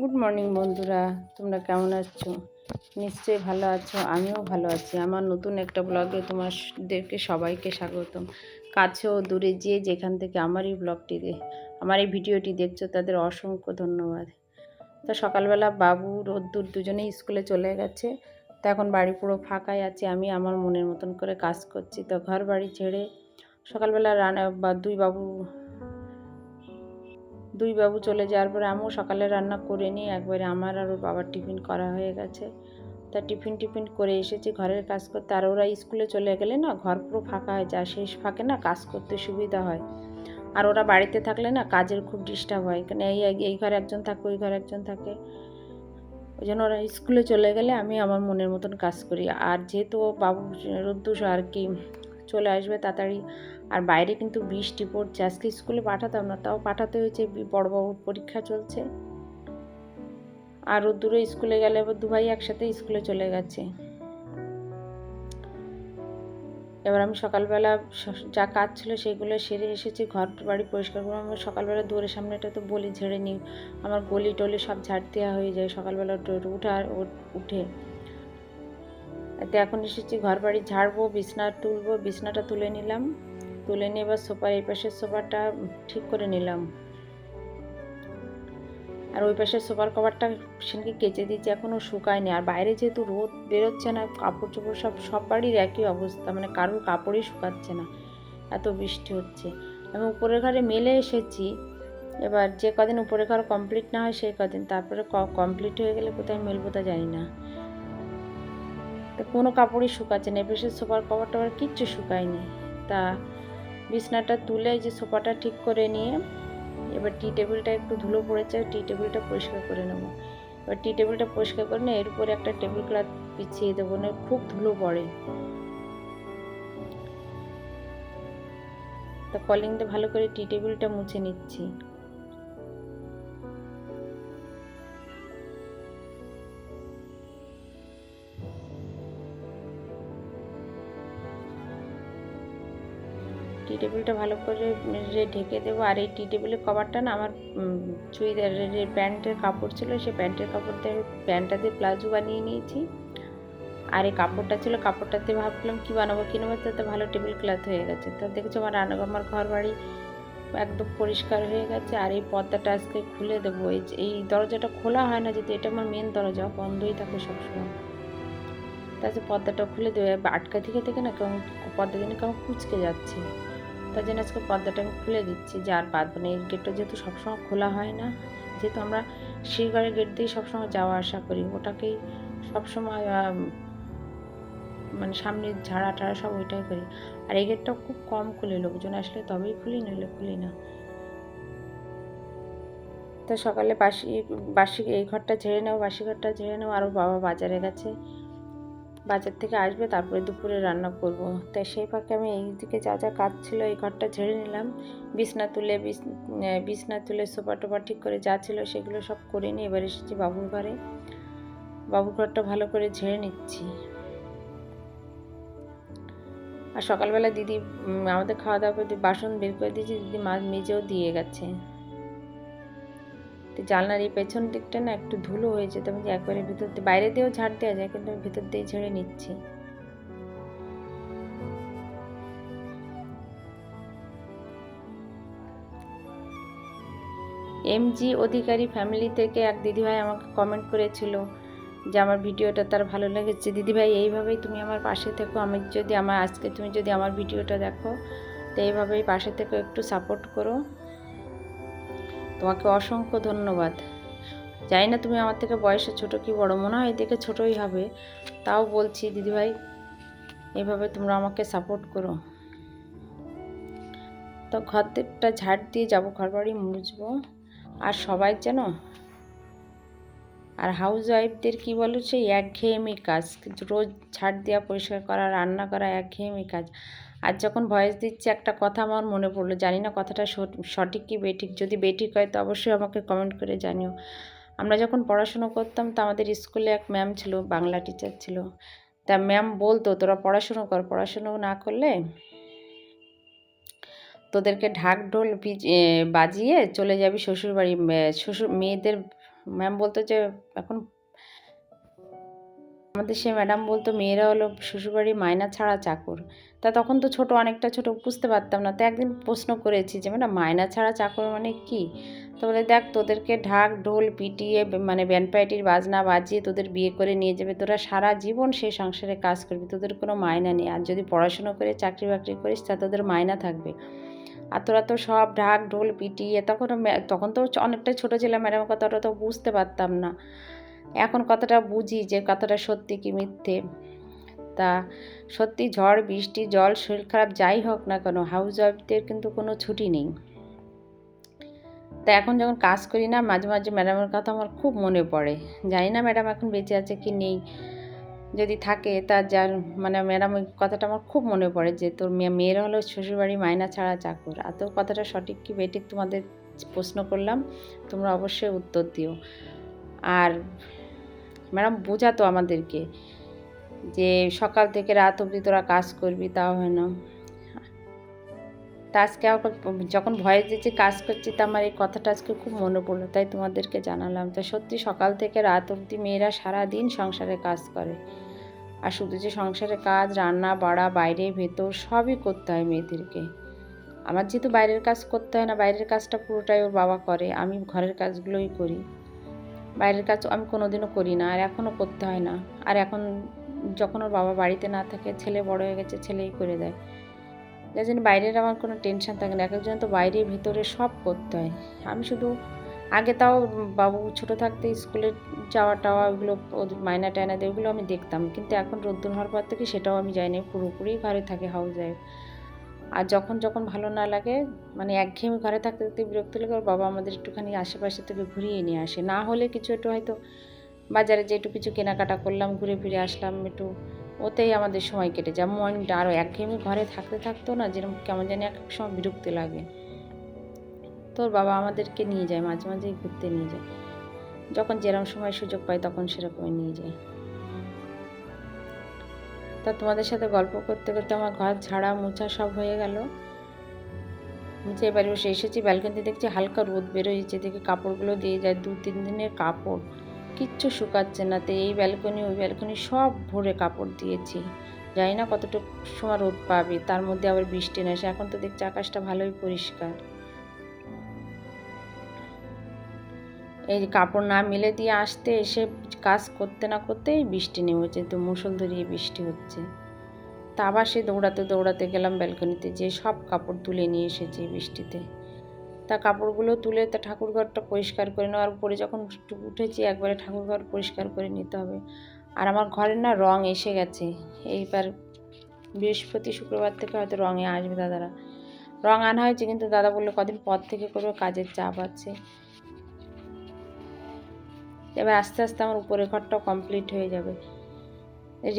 Good morning বন্ধুরা। তোমরা কেমন আছো? নিশ্চয়ই ভালো আছো, আমিও ভালো আছি। আমার নতুন একটা ব্লগে তোমাদেরকে সবাইকে স্বাগতম। কাছে ও দূরে যে যেখান থেকে আমার এই ব্লগটি আমার এই ভিডিওটি দেখছ, তাদের অসংখ্য ধন্যবাদ। তো সকালবেলা বাবু, রোদ্দুর দুজনেই স্কুলে চলে গেছে। তো এখন বাড়ি পুরো ফাঁকাই আছে, আমি আমার মনের মতন করে কাজ করছি। তো ঘর বাড়ি ছেড়ে সকালবেলা রান্না বা দুই বাবু দুই বাবু চলে যাওয়ার পরে আমিও সকালে রান্না করে নিই, একবারে আমার আর ওর বাবার টিফিন করা হয়ে গেছে। তা টিফিন টিফিন করে এসেছি, ঘরের কাজ করতে। আর ওরা স্কুলে চলে গেলে না, ঘর পুরো ফাঁকা হয়ে যায়, শেষ ফাঁকে না কাজ করতে সুবিধা হয়। আর ওরা বাড়িতে থাকলে না কাজের খুব ডিস্টার্ব হয় কেন এই এই ঘরে একজন থাকে, ওই ঘরে একজন থাকে। ওই জন্য ওরা স্কুলে চলে গেলে আমি আমার মনের মতন কাজ করি। আর যেহেতু বাবু রোদ্দুস আর কি চলে আসবে তাড়াতাড়ি আর বাইরে কিন্তু বৃষ্টি পড়ছে। আজকে স্কুলে পাঠাতাম না, তাও পাঠাতে হয়েছে বড়বাবুর পরীক্ষা চলছে। আর ও দূরে স্কুলে গেলে এবার দু ভাই একসাথে স্কুলে চলে গেছে। এবার আমি সকালবেলা যা কাজ ছিল সেগুলো সেরে এসেছি, ঘর বাড়ি পরিষ্কার করে আমি সকালবেলা দুয়ারের সামনেটা তো বলি ঝেড়ে নিই। আমার গলি টলি সব ঝাড় দেওয়া হয়ে যায়। সকালবেলা উঠে উঠে। এতে এখন এসেছি, ঘর বাড়ি ঝাড়বো, বিছনা তুলবো, বিছনাটা তুলে নিলাম। তুলে নিয়ে এবার সোফার এই পাশের সোফাটা ঠিক করে নিলাম। আর ওই পাশের সোফার কভারটা সেদিনকে কেচে দিয়েছি, এখনও শুকায়নি। আর বাইরে যেহেতু রোদ বেরোচ্ছে না কাপড় চোপড় সব সব বাড়ির একই অবস্থা মানে কারোর কাপড়ই শুকাচ্ছে না, এত বৃষ্টি হচ্ছে। আমি উপরের ঘরে মেলে এসেছি, এবার যে কদিন উপরের ঘর কমপ্লিট না হয় সেই কদিন, তারপরে কমপ্লিট হয়ে গেলে কোথায় মেলবো তা জানি না। তো কোনো কাপড়ই শুকাচ্ছে না এপাশের সোফার কভার টভার কিচ্ছু শুকায়নি। তা বিছনাটা তুলে যে সোফাটা ঠিক করে নিয়ে এবার টি টেবিলটা একটু ধুলো পড়েছে, টি টেবিলটা পরিষ্কার করে নেব। এবার টি টেবিলটা পরিষ্কার করে নিয়ে এর উপরে একটা টেবিল ক্লাথ বিছিয়ে দেবো, না খুব ধুলো পড়ে। তা কলিংটা ভালো করে টি টেবিলটা মুছে নিচ্ছি। টি টেবিলটা ভালো করে ঢেকে দেবো, আর এই টি টেবিলের কভারটা না আমার চুড়িদারের যে প্যান্টের কাপড় ছিল সেই প্যান্টের কাপড় দিয়ে প্যান্টটা দিয়ে প্লাজো বানিয়ে নিয়েছি। আর এই কাপড়টা ছিল কাপড়টাতে ভাবলাম কী বানাবো, কী নেব? তাতে ভালো টেবিল ক্লথ হয়ে গেছে। তা দেখছ আমার রান্না আমার ঘর বাড়ি একদম পরিষ্কার হয়ে গেছে। আর এই পর্দাটা আজকে খুলে দেবো। এই এই দরজাটা খোলা হয় না যদি এটা আমার মেন দরজা, বন্ধই থাকে সবসময়। তাছাড়া পর্দাটা খুলে দেবে। আটকা থেকে থেকে না কেমন পর্দা দিনে কেমন কুচকে যাচ্ছে। তার জন্য আজকে পর্দাটা আমি খুলে দিচ্ছি যে আর বাদ মানে এই গেটটা যেহেতু সবসময় খোলা হয় না, যেহেতু আমরা শিরগড়ের গেট দিয়েই সবসময় যাওয়া আসা করি, ওটাকেই সবসময় মানে সামনে ঝাড়া টাড়া সব ওইটাই করি। আর এই গেটটা খুব কম খুলে, লোকজন আসলে তবেই খুলি, নইলে খুলি না। তো সকালে বাসি বাসি, এই ঘরটা ঝেড়ে নেব বাসি ঘরটা ঝেড়ে নেব আরও বাবা বাজারে গেছে। বাজার থেকে আসবে, তারপরে দুপুরে রান্না করব। তাই সেই ফাঁকে আমি এই দিকে যা যা কাজ ছিল এই ঘরটা ঝেড়ে নিলাম। বিছনা তুলে বিছনা তুলে সোফা টোপা ঠিক করে যা ছিল সেগুলো সব করে নিয়ে এবার এসেছি বাবুর ঘরে। বাবুর ঘরটা ভালো করে ঝেড়ে নিচ্ছি। আর সকালবেলা দিদি আমাদের খাওয়া দাওয়া করে বাসন বের করে দিয়েছি, দিদি মাছ মেজেও দিয়ে গেছে। তো জানলার এই পেছন দিকটা না একটু ধুলো হয়েছে তো আমি একবারে ভিতর দিয়ে বাইরে দিয়েও ঝাড় দেওয়া যায়, কিন্তু আমি ভিতর দিয়ে ঝেড়ে নিচ্ছি। এমজি অধিকারী ফ্যামিলি থেকে এক দিদিভাই আমাকে কমেন্ট করেছিল যে আমার ভিডিওটা তার ভালো লেগেছে। দিদিভাই, এইভাবেই তুমি আমার পাশে থেকো। আমি যদি আমার আজকে তুমি যদি আমার ভিডিওটা দেখো, তো এইভাবেই পাশে থেকে, একটু সাপোর্ট করো। তোমাকে অসংখ্য ধন্যবাদ। জানি না তুমি আমার থেকে বয়সে ছোট কি বড়, মনে হয় দেখে ছোটই হবে। তাও বলছি, দিদিভাই, এভাবে তোমরা আমাকে সাপোর্ট করো। তো ঘরটা ঝাড় দিয়ে যাব ঘর বাড়ি মুছবো। আর সবাই যেন আর হাউস ওয়াইফদের কী বলো সেই একঘেয়েমি কাজ। রোজ ঝাড় দেওয়া, পরিষ্কার করা, রান্না করা একঘেয়েমি কাজ। আর যখন ভয়েস দিচ্ছি একটা কথা আমার মনে পড়ল, জানি না কথাটা সঠিক কি বেঠিক, যদি বেঠিক হয় তো অবশ্যই আমাকে কমেন্ট করে জানিও। আমরা যখন পড়াশুনো করতাম তো আমাদের স্কুলে এক ম্যাম ছিল, বাংলা টিচার ছিল। তা ম্যাম বলতো, তোরা পড়াশুনো কর, পড়াশুনো না করলে তোদেরকে ঢাক ঢোল বাজিয়ে চলে যাবি শ্বশুরবাড়ি শ্বশুর, মেয়েদের ম্যাম বলতো যে, এখন আমাদের সে ম্যাডাম বলতো, মেয়েরা হলো শ্বশুরবাড়ি মায়না ছাড়া চাকর। তা তখন তো ছোট, অনেকটা ছোট, বুঝতে পারতাম না। তো একদিন প্রশ্ন করেছি যে, ম্যাডাম মায়না ছাড়া চাকর মানে কি? তো বলে, দেখ, তোদেরকে ঢাক, ঢোল, পিটিয়ে মানে ব্যান্ড পার্টির বাজনা বাজিয়ে তোদের বিয়ে করে নিয়ে যাবে। তোরা সারা জীবন সেই সংসারে কাজ করবি, তোদের কোনো মায়না নেই। আর যদি পড়াশুনো করে চাকরি বাকরি করিস, তা তোদের মায়না থাকবে। আর তোরা তো সব ঢাক, ঢোল, পিটিয়ে তখন তখন তো অনেকটা ছোটো ছিলাম ম্যাডামের কথাটা তো বুঝতে পারতাম না। এখন কতটা বুঝি যে কতটা সত্যি কি মিথ্যে? তা সত্যি ঝড়, বৃষ্টি, জল, শরীর খারাপ যাই হোক না কেন হাউস ওয়াইফদের কিন্তু কোনো ছুটি নেই। তা এখন যখন কাজ করি না, মাঝে মাঝে ম্যাডামের কথা আমার খুব মনে পড়ে। জানি না ম্যাডাম এখন বেঁচে আছে কি নেই। যদি থাকে, তা যার মানে ম্যাডাম ওই কথাটা আমার খুব মনে পড়ে যে তোর মেয়ে, মেয়েরা হলো শ্বশুরবাড়ি মায়না ছাড়া চাকর। আর তোর কথাটা সঠিক কি বেটিক তোমাদের প্রশ্ন করলাম, তোমরা অবশ্যই উত্তর দিও। আর ম্যাডাম বোঝাতো আমাদেরকে যে সকাল থেকে রাত অবধি তোরা কাজ করবি, তাও হয় না। তা আজকে আবার যখন ভয়ে দিয়েছি কাজ করছি, তা আমার এই কথাটা আজকে খুব মনে পড়ল, তাই তোমাদেরকে জানালাম তা সত্যি সকাল থেকে রাত অবধি মেয়েরা সারা দিন সংসারে কাজ করে। আর শুধু যে সংসারে কাজ, রান্না, বাড়া, বাইরে, ভেতর, সবই করতে হয় মেয়েদেরকে। আমার যেহেতু বাইরের কাজ করতে হয় না, বাইরের কাজটা পুরোটাই ওর বাবা করে, আমি ঘরের কাজগুলোই করি। বাইরের কাজ আমি কোনোদিনও করি না, আর এখনও করতে হয় না। আর এখন যখন ওর বাবা বাড়িতে না থাকে, ছেলে বড় হয়ে গেছে, ছেলেই করে দেয়। যার জন্য বাইরের আমার কোনো টেনশন থাকে না এক একজন তো বাইরে ভিতরে সব করতে হয়। আমি শুধু আগে তাও বাবু ছোট থাকতে স্কুলে যাওয়া টাওয়া ওগুলো ওদের মায়না টায়না দেয়, ওগুলো আমি দেখতাম। কিন্তু এখন রোদ্দুর হওয়ার পর থেকে সেটাও আমি যাই না পুরোপুরি ঘরে থাকে হাউস ওয়াইফ আর যখন যখন ভালো না লাগে মানে একঘেয়েমি ঘরে থাকতে থাকতে বিরক্ত লাগে, ওর বাবা আমাদের একটুখানি আশেপাশে থেকে ঘুরিয়ে নিয়ে আসে। না হলে কিছু একটু হয়তো বাজারে যে একটু কিছু কেনাকাটা করলাম, ঘুরে ফিরে আসলাম, একটু ওতেই আমাদের সময় কেটে যায়। মনটা আরও একঘেয়েমি ঘরে থাকতে থাকতো না যেরকম কেমন জানি এক সময় বিরক্তি লাগে। তোর বাবা আমাদেরকে নিয়ে যায়, মাঝে মাঝেই ঘুরতে নিয়ে যায়। যখন যেরকম সময় সুযোগ পাই তখন সেরকমই নিয়ে যায়। তা তোমাদের সাথে গল্প করতে করতে আমার ঘর ঝাড়া মোছা সব হয়ে গেল। মুছে এবারে বসে এসেছি ব্যালকনিতে দেখছি হালকা রোদ বেরোয়েছে দেখে কাপড়গুলো দিয়ে যায় দু তিন দিনের কাপড়। কিচ্ছু শুকাচ্ছে না, তো এই ব্যালকনি ওই ব্যালকনি সব ভরে কাপড় দিয়েছি। জানি না কতটুকু সময় রোদ পাবে, তার মধ্যে আবার বৃষ্টি না এখন তো দেখছি আকাশটা ভালোই পরিষ্কার। এই কাপড় না মেলে দিয়ে আসতে, এসে কাজ করতে না করতেই বৃষ্টি নেমেছে, তো মুসল ধরিয়ে বৃষ্টি হচ্ছে। তা আবার সে দৌড়াতে দৌড়াতে গেলাম ব্যালকনিতে, যে সব কাপড় তুলে নিয়ে এসেছি বৃষ্টিতে। তা কাপড়গুলো তুলে তা ঠাকুরঘরটা পরিষ্কার করে নেওয়ার পরে যখন উঠেছি, একবারে ঠাকুরঘর পরিষ্কার করে নিতে হবে। আর আমার ঘরের না রং এসে গেছে। এইবার বৃহস্পতি, শুক্রবার থেকে হয়তো রঙে আসবে দাদারা। রং আনা হয়েছে, কিন্তু দাদা বলল কদিন পর থেকে করবে, কাজের চাপ আছে। এবার আস্তে আস্তে আমার উপরের ঘরটা কমপ্লিট হয়ে যাবে।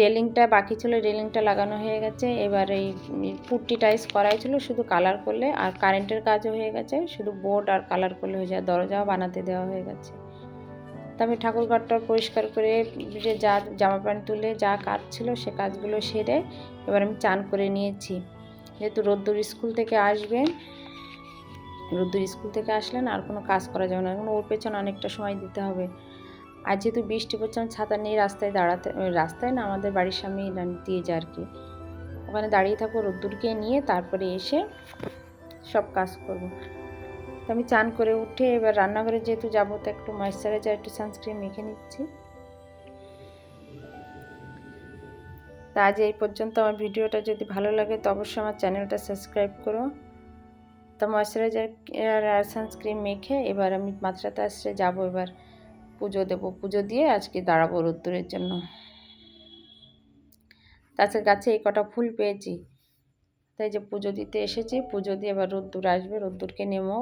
রেলিংটা বাকি ছিল রেলিংটা লাগানো হয়ে গেছে। এবার এই পুট্টি টাইস করাই ছিল, শুধু কালার করলে আর কারেন্টের কাজও হয়ে গেছে। শুধু বোর্ড আর কালার করলে হয়ে যায়, দরজাও বানাতে দেওয়া হয়ে গেছে। তা আমি ঠাকুর ঘরটা পরিষ্কার করে, যে যা জামা প্যান্ট তুলে যা কাজ ছিল সে কাজগুলো সেরে এবার আমি চান করে নিয়েছি। যেহেতু রোদ্দুর স্কুল থেকে আসবে রোদ্দুর স্কুল থেকে আসলেন আর কোনো কাজ করা যাবে না। এখন ওর পেছনে অনেকটা সময় দিতে হবে। আর যেহেতু বৃষ্টি পড়ছে, আমি ছাতা নিয়ে রাস্তায় দাঁড়াতে রাস্তায় না, আমাদের বাড়ির সামনেই দাঁ- দিয়ে যায় আর কি। ওখানে দাঁড়িয়ে থাকব, রোদ্দুরকে নিয়ে তারপরে এসে সব কাজ করব। তো আমি চান করে উঠে এবার রান্নাঘরে যেহেতু যাব, তো একটু ময়েশ্চারাইজার একটু সানস্ক্রিন মেখে নিচ্ছি। তা আজ এই পর্যন্ত। আমার ভিডিওটা যদি ভালো লাগে, তো অবশ্যই আমার চ্যানেলটা সাবস্ক্রাইব করো। তো ময়েশ্চারাইজার আর সানস্ক্রিন মেখে এবার আমি মাত্রাতে আসছে, যাব এবার। পুজো দেবো। পুজো দিয়ে আজকে দাঁড়াবো রোদ্দুরের জন্য। তাছাড়া গাছে এই কটা ফুল পেয়েছি। তাই যে পুজো দিতে এসেছি, পুজো দিয়ে এবার রোদ্দুর আসবে, রোদ্দুরকে নেমো,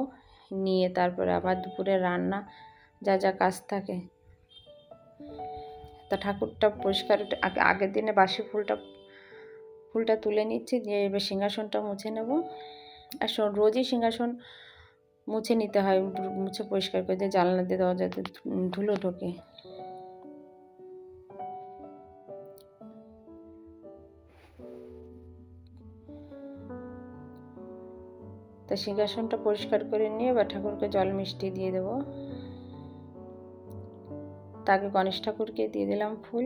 নিয়ে তারপরে আবার দুপুরে রান্না, যা যা কাজ থাকে। তা ঠাকুরটা পরিষ্কার, আগে, আগের দিনে বাসি ফুলটা ফুলটা তুলে নিচ্ছি, দিয়ে এবার সিংহাসনটা মুছে নেব। আর রোজই সিংহাসন মুছে নিতে হয়, মুছে পরিষ্কার করে দিয়ে জানলা দিয়ে দেওয়া যাতে ধুলো ঢোকে। তা সিংহাসনটা পরিষ্কার করে নিয়ে এবার ঠাকুরকে জল মিষ্টি দিয়ে দেবো। তাকে গণেশ ঠাকুরকে দিয়ে দিলাম ফুল।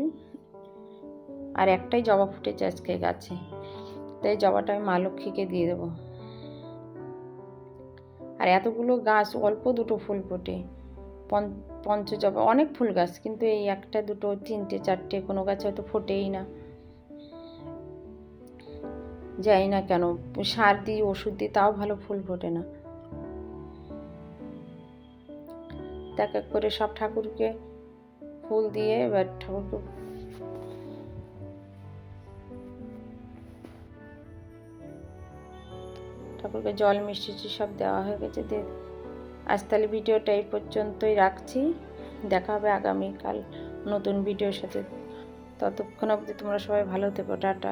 আর একটাই জবা ফুটেছে আজকে গাছে। তাই জবাটা আমি মা লক্ষ্মীকে দিয়ে দেবো। আর এতগুলো গাছ, অল্প দুটো ফুল ফোটে। পঞ্চ পঞ্চজবা, অনেক ফুল গাছ, কিন্তু এই একটা, দুটো, তিনটে, চারটে কোনো গাছে হয়তো ফোটেই না। যাই না কেন, সার দিই, ওষুধ দিই, তাও ভালো ফুল ফোটে না। এক এক করে সব ঠাকুরকে ফুল দিয়ে, এবার ঠাকুরকে ঠাকুরকে জল মিষ্টি সব দেওয়া হয়ে গেছে দিয়ে আজ তাহলে ভিডিওটা এই পর্যন্তই রাখছি। দেখা হবে আগামীকাল নতুন ভিডিওর সাথে। ততক্ষণ অবধি তোমরা সবাই ভালো থেকো, টাটা।